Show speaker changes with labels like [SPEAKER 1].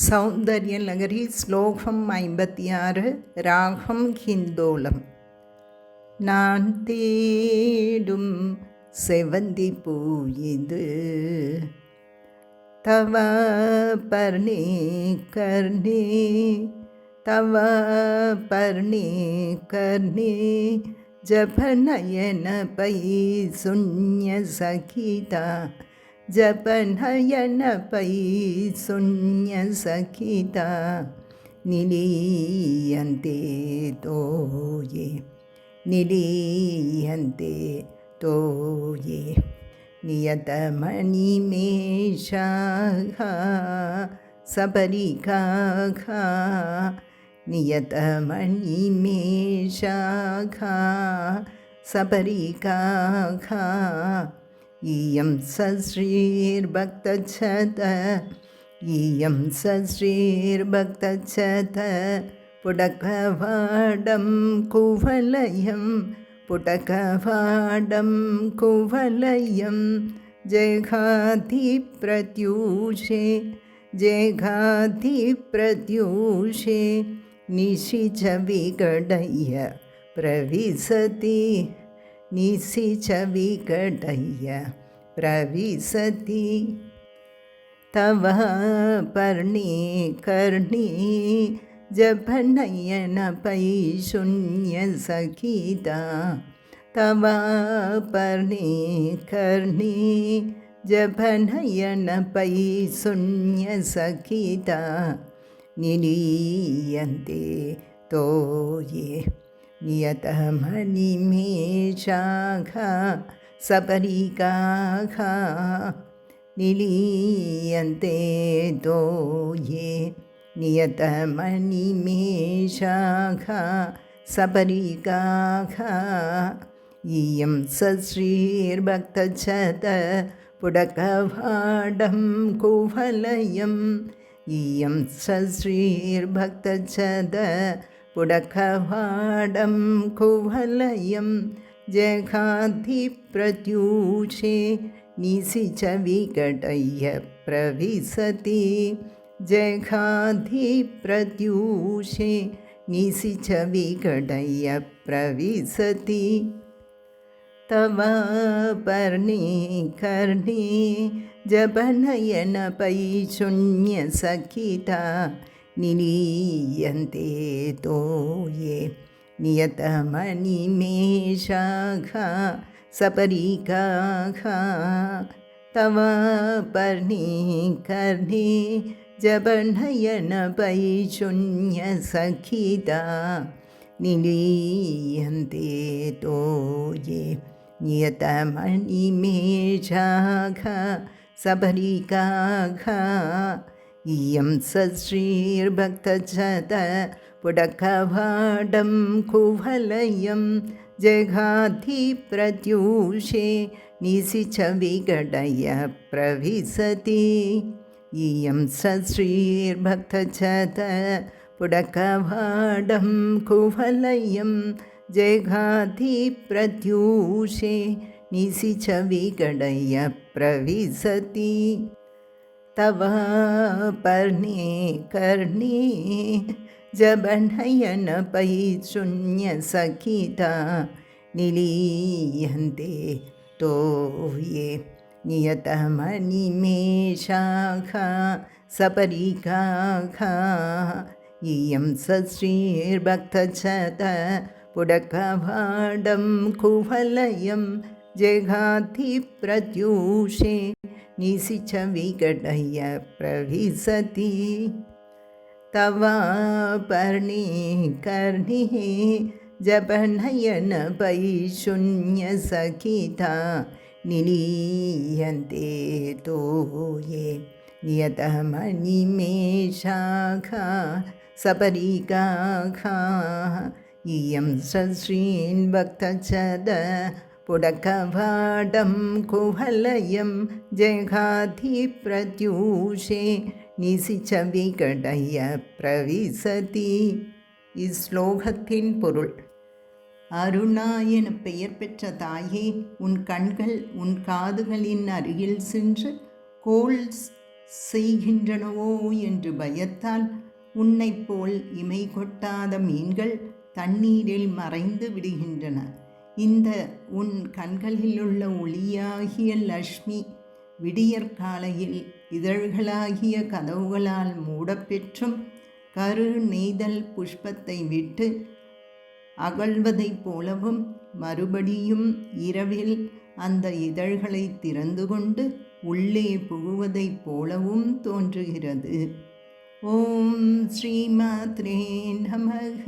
[SPEAKER 1] സൗന്ദര്യലഹരി ശ്ലോകം അമ്പത്തിയാറ് രാഗം ഹിന്ദോളം நான் தேடும் செவந்தி பூ இது தவ பர்ணி கர்ணி தவ பர்ணி கர்ணி ஜபநயன பை சுன்ய சகிதா ജപനയന പൈ ശൂന്യ സഖിത നിലീയന്തേ തോയേ. നിലീയന്തേ തോയേ. നിയതമണിമേഷാഹ സബരികാഘ നിയതമണിമേഷാഘ സബരികാഘ इयं सश्रीर्भक्तच्छत इयं सश्रीर्भक्तच्छत पुटकवाडं कुवलयं पुटकवाडं कुवलयं जयघाधिप्रत्यूषे जयघाधिप्रत्यूषे निशिच विगडय्य प्रविशति निशि चविकटय्य प्रविशति। तव पर्णे कर्णि जपनयनपैशून्यसखिता तव शून्यसखिता तवा पर्णे कर्णी जभनयन पै निरीयन्ते तो ये നിയതമനിമേഷാഘ സപരികാഘ നിലീയന്തേ തോ യേ നിയതമനിമേഷാഘ സപരികാഘ ഇയം സശ്രീർഭക്തചത പുടകഭാടം കുവലയം ഇയം സശ്രീർഭക്തചത पुडकवाडं कुवलयं जघाधिप्रत्यूषे निशि च विकटय्य प्रविशति। जघाधिप्रत्यूषे निशि च विकटय्य प्रविशति। तव पर्णी कर्णी जपनयनपै शून्यसखिता निलीयन्ते तो ये नियतमनिमेषाघा सपरिकाघा तव पर्णिकर्णे जबनयनपै शून्यसखिता निलीयन्ते तो ये नियतमनिमेषाघा सबरिकाघा इयं सश्रीर्भक्तज पुडकभाडं कुवलयं जघाधिप्रत्यूषे प्रत्यूषे निसि चविगडय प्रविसति। इयं सश्रीर्भक्छत पुडकभाडं कुवलयं जघाधिप्रत्यूषे निसि चवि गडय्य प्रविसति। तव पर्णे कर्णे जबनयनपै शून्यसखिता निलीयन्ते तो ये नियतमनिमेषाखा सपरिकाखा इयं सश्रीर्भक्तच्छत पुडकभाडं कुवलयं ജഗാധിപ്രത്യൂഷേ നിശിച്ച വികടയ പ്രവിശതി തവാപർണി കർണി ജപനയന പൈശൂന്യസഖിത നിലീയന്തേ തോയേ നിയതമണിമേശാഖാ സപരികാഖാ ഇയം സശ്രീൻ ഭക്തചദ குடகவாடம் குஹலயம் ஜெகாதி பிரத்யூஷே நிசிச்சவி கடைய பிரவிசதி. இஸ்லோகத்தின் பொருள். அருணா என பெயர் பெற்ற தாயே உன் கண்கள் உன் காதுகளின் அருகில் சென்று கோல் செய்கின்றனவோ என்று பயத்தால் உன்னை போல் இமை கொட்டாத மீன்கள் தண்ணீரில் மறைந்து விடுகின்றன. இந்த உன் கண்களிலுள்ள ஒளியாகிய லக்ஷ்மி விடியற்காலையில் இதழ்களாகிய கதவுகளால் மூடப்பெற்றும் கரு நெய்தல் புஷ்பத்தை விட்டு அகழ்வதைப் போலவும் மறுபடியும் இரவில் அந்த இதழ்களை திறந்து கொண்டு உள்ளே புகுவதைப் போலவும் தோன்றுகிறது. ஓம் ஸ்ரீமாத்ரே நமக